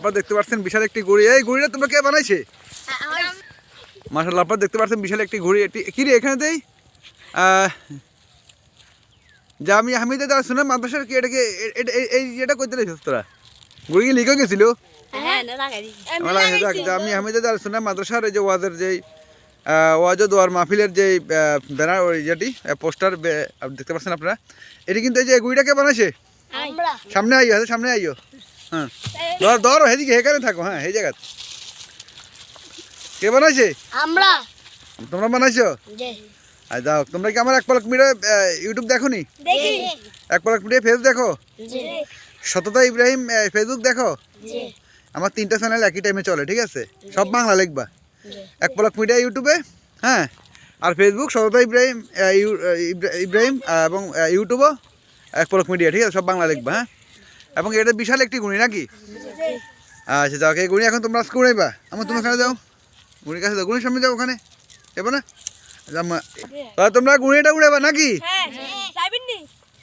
আপনারা দেখতে পাচ্ছেন বিশাল একটি ঘুড়ি। এই ঘুড়িটা তোমরা কে বানাইছে? মার্শাল্লাহ আপনারা দেখতে পাচ্ছেন বিশাল একটি ঘুড়ি। এটি কি রে এখানে দেই? জামি হামিদে তারা শুনে মাদ্রাসার কি এটাকে এই এটা করতে লেছিস তোরা? ঘুড়ি কি লিখে গেছিল? হ্যাঁ জামি হামিদে তারা শুনে মাদ্রাসার এই যে ওয়াজের যেই আহ, ওয়াজ দোয়ার মাহফিলের যেই ব্যানার ওই যেটি পোস্টার দেখতে পাচ্ছেন আপনারা? এটি কিন্তু এই যে ঘুড়িটাকে বানাইছে? সামনে আইও সামনে আইও। হ্যাঁ। ধর ধর হেদিকে হেকারে থাকো হ্যাঁ এই জায়গা কে বানাইছে? আমরা। তোমরা বানাইছো? আর যাও তোমরা কি আমার এক পলক মিডিয়া ইউটিউব দেখো। নি এক পলক মিডিয়া ফেস দেখো? সততা ইব্রাহিম ফেসবুক দেখো? আমার তিনটা চ্যানেল একই টাইমে চলে ঠিক আছে? সব বাংলা লিখবা। এক পলক মিডিয়া ইউটিউবে হ্যাঁ? আর ফেসবুক সততা ইব্রাহিম ইব্রাহিম এবং ইউটিউবও এক পলক মিডিয়া ঠিক আছে? সব বাংলা লিখবা হ্যাঁ? এবং এটা বিশাল একটি গুণি নাকি? আচ্ছা যাও এই গুণি এখন তোমরা আজকে উড়াইবা আমার তুমি ওখানে যাও। গুণির কাছে যাও। গুণির সামনে যাও ওখানে। যাব না? আচ্ছা, তাহলে তোমরা গুণিটা উড়াইবা নাকি? হ্যাঁ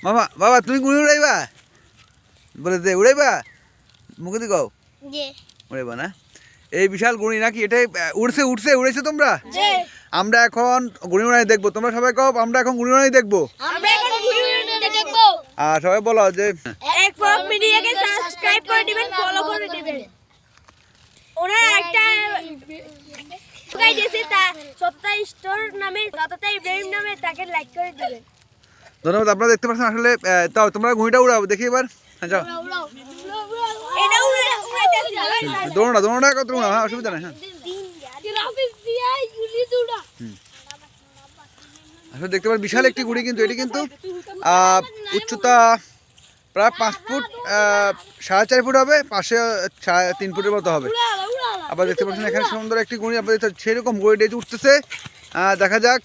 মামা বাবা তুমি গুণি উড়াইবা? বলে দে উড়াইবা? মুখে দি কও। উড়াইবা না? এই বিশাল গুণি নাকি? এটাই উড়ছে উড়ছে উড়েছে তোমরা? আমরা এখন গুণি উড়াই দেখব। তোমরা সবাই কও আমরা এখন গুণি উড়াই দেখব। আমরা এখন ঘুরে ঘুরে দেখব। আর সবাই বলো যে এক মিডিয়াকে সাবস্ক্রাইব করে দিবেন ফলো করে দিবেন। ওরা একটা দিয়েছে তা সত্তা স্টোর নামে সত্তা ইব্রাহিম নামে তাকে লাইক করে দিবেন। ধন্যবাদ আপনারা দেখতে পাচ্ছেন আসলে তাও তোমরা ঘুড়িটা উড়াও দেখি এবার। হ্যাঁ যাও। এটা উড়ে দৌড়া দৌড়া কত উড়াও হ্যাঁ অসুবিধা নেই হ্যাঁ। আসলে দেখতে পারেন বিশাল একটি গুড়ি কিন্তু এটি কিন্তু উচ্চতা প্রায় পাঁচ ফুট সাড়ে চার ফুট হবে পাশে তিন ফুটের মতো হবে। আবার দেখতে পাচ্ছেন এখানে সুন্দর একটি গুড়ি আপনাদের তো সেরকম গুড়ি ডেজে উঠতেছে দেখা যাক।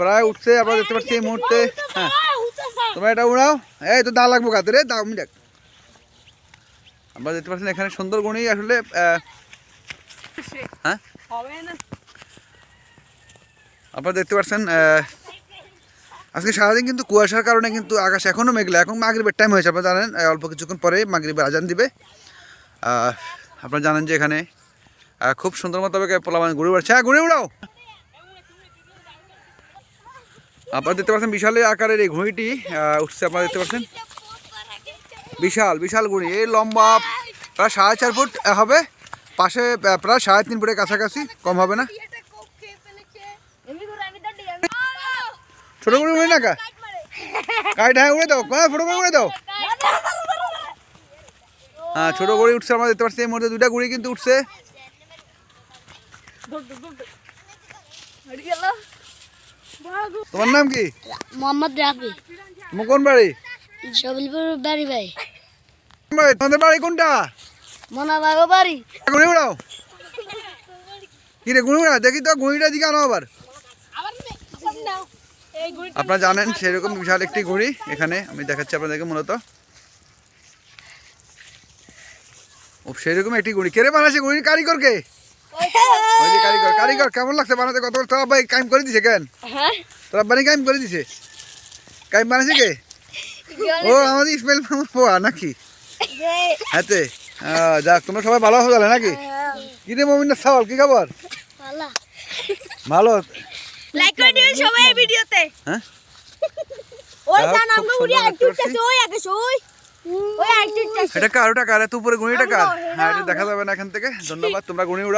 প্রায় উঠছে আবার দেখতে পাচ্ছি এই মুহূর্তে। হ্যাঁ। তোমরা এটা উড়াও। এই তো দা লাগবো কাতে রে দাও আমি দেখ। আপনারা দেখতে পাচ্ছেন এখানে সুন্দর গুণি আসলে হ্যাঁ? আপনারা দেখতে পাচ্ছেন আহ, আজকে সারাদিন কিন্তু কুয়াশার কারণে কিন্তু আকাশ এখনও মেঘলা, এখন মাগরিবের টাইম হয়েছে আপনারা জানেন? অল্প কিছুক্ষণ পরে মাগরিবের আজান দিবে। আপনারা জানেন যে এখানে খুব সুন্দর মতো পোলাবান ঘুরে উড়াচ্ছে। হ্যাঁ ঘুরে উড়াও! আপনারা দেখতে পাচ্ছেন বিশাল আকারের এই ঘুড়িটি উঠছে, আপনারা দেখতে পাচ্ছেন? বিশাল বিশাল ঘুড়ি, এই লম্বা প্রায় সাড়ে চার ফুট হবে, পাশে প্রায় সাড়ে তিন ফুটের কাছাকাছি, কম হবে না? ছোট করে উড়ে না কা? কাইট হ্যাঁ উড়ে দাও হ্যাঁ ছোটো করে উড়ে দাও? হ্যাঁ ছোটো করে উঠছে আমরা দেখতে পাচ্ছি এই মুহূর্তে দুইটা গুড়ি কিন্তু উঠছে। তোমার নাম কি? মোহাম্মদ রাফি। কোন বাড়ি? সবিলপুর বাড়ি ভাই। তোমাদের বাড়ি কোনটা? মনা বাগো বাড়ি গুড়ি উড়াও। কি রে গুড়ি উড়াও দেখি তো গুড়িটা দিকে আনো আবার। আপনারা জানেন সেরকম বিশাল একটি ঘুড়ি এখানে। আমি দেখাচ্ছি আপনাদেরকে মূলত। ও সেরকম একটি ঘুড়ি। কে বানাচ্ছে ঘুড়ির কারিগর কে? ওই যে কারিগর। কারিগর কেমন লাগছে বানাতে? কত তোরা ভাই কাইম করে দিছে কেন? হ্যাঁ? তোরা বানি কাইম করে দিছে? কাইম বানাচ্ছে কে? ও আমাদের ইসমাইল মামুর পোয়া নাকি? হাতে। যাক তোমরা সবাই ভালো হয়ে গেলে নাকি? কি রে মমিনের সাওয়াল কি খবর? ভালো? লাইক করে দিবেন সবাই এই ভিডিওতে। হ্যাঁ? ওই জান আমরা উড়ি ওই আগে ওই এটা কার ওটা কার? এত উপরে গুণিটা কার? হ্যাঁ এটা দেখা যাবে না এখান থেকে। ধন্যবাদ তোমরা গুণি